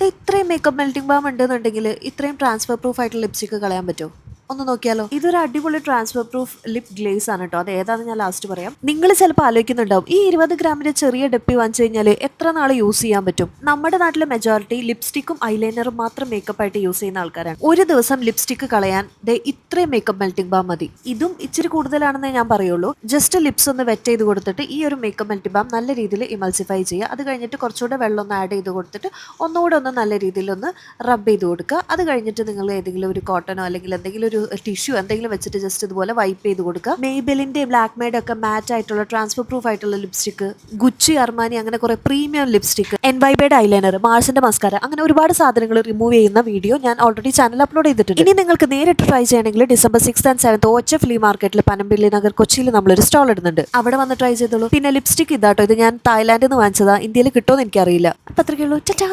ഇത്രയും makeup melting balm ഉണ്ടെന്നുണ്ടെങ്കിൽ ഇത്രയും ട്രാൻസ്ഫർ പ്രൂഫ് ആയിട്ടുള്ള ലിപ്സ്റ്റിക്ക് കളയാൻ പറ്റുമോ ഒന്ന് നോക്കിയാലോ? ഇതൊരു അടിപൊളി ട്രാൻസ്ഫർ പ്രൂഫ് ലിപ് ഗ്ലേസ് ആണ് കേട്ടോ അത് ഏതാണെന്ന് ഞാൻ ലാസ്റ്റ് പറയാം. നിങ്ങൾ ചിലപ്പോൾ ആലോചിക്കുന്നുണ്ടാവും ഈ ഇരുപത് ഗ്രാമിന്റെ ചെറിയ ഡെപ്പി വാങ്ങിച്ചു കഴിഞ്ഞാൽ എത്ര നാൾ യൂസ് ചെയ്യാൻ പറ്റും? നമ്മുടെ നാട്ടിലെ മെജോറിറ്റി ലിപ്സ്റ്റിക്കും ഐലൈനറും മാത്രം മേക്കപ്പ് ആയിട്ട് യൂസ് ചെയ്യുന്ന ആൾക്കാരാണ്. ഒരു ദിവസം ലിപ്സ്റ്റിക്ക് കളയാൻ ദേ ഇത്രയും മേക്കപ്പ് മെൽറ്റിംഗ് ബാം മതി. ഇതും ഇച്ചിരി കൂടുതലാണെന്നേ ഞാൻ പറയുള്ളൂ. ജസ്റ്റ് ലിപ്സ് ഒന്ന് വെറ്റ് ചെയ്ത് കൊടുത്തിട്ട് ഈ ഒരു മേക്കപ്പ് മെൽറ്റിംഗ് ബാം നല്ല രീതിയിൽ ഇമൾസിഫൈ ചെയ്യുക. അത് കഴിഞ്ഞിട്ട് കുറച്ചുകൂടെ വെള്ളം ഒന്ന് ആഡ് ചെയ്ത് കൊടുത്തിട്ട് ഒന്നുകൂടെ ഒന്ന് നല്ല രീതിയിൽ ഒന്ന് റബ്ബ് ചെയ്ത് കൊടുക്കുക. അത് കഴിഞ്ഞിട്ട് നിങ്ങൾ ഏതെങ്കിലും ഒരു കോട്ടനോ അല്ലെങ്കിൽ എന്തെങ്കിലും ഒരു ടിഷ്യൂ എന്തെങ്കിലും വെച്ചിട്ട് ജസ്റ്റ് ഇതുപോലെ വൈപ്പ് ചെയ്ത് കൊടുക്കുക. മെയ്ബെലിന്റെ ബ്ലാക്ക് മെയ്ഡ് ഒക്കെ മാറ്റ് ആയിട്ടുള്ള ട്രാൻസ്ഫർ പ്രൂഫ് ആയിട്ടുള്ള ലിപ്സ്റ്റിക് ഗുച്ചി അർമാനി അങ്ങനെ കുറെ പ്രീമിയം ലിപ്സ്റ്റിക് എൻ എൻവൈബേഡ് ഐലൈനർ മാർസിന്റെ മസ്കാര അങ്ങനെ ഒരുപാട് സാധനങ്ങൾ റിമൂവ് ചെയ്യുന്ന വീഡിയോ ഞാൻ ഓൾറെഡി ചാനൽ അപ്ലോഡ് ചെയ്തിട്ടുണ്ട്. ഇനി നിങ്ങൾക്ക് നേരിട്ട് ട്രൈ ചെയ്യണമെങ്കിൽ ഡിസംബർ സിക്സ് ആൻഡ് സെവൻത്ത് ഒച്ച ഫ്ലീ മാർക്കറ്റിൽ പനമ്പിള്ളി നഗർ കൊച്ചിയിൽ നമ്മളൊരു സ്റ്റോൾ ഇടുന്നുണ്ട്. അവിടെ വന്ന് ട്രൈ ചെയ്തോളൂ. പിന്നെ ലിപ്സ്റ്റിക് ഇതാട്ടോ ഇത് ഞാൻ തായ്ലാന്റിൽ നിന്ന് വാങ്ങിച്ചതാ. ഇന്ത്യയിൽ കിട്ടുമോ എന്ന് എനിക്കറിയില്ല. അപ്പൊ അത്രയ്ക്കുള്ളൂ ടാ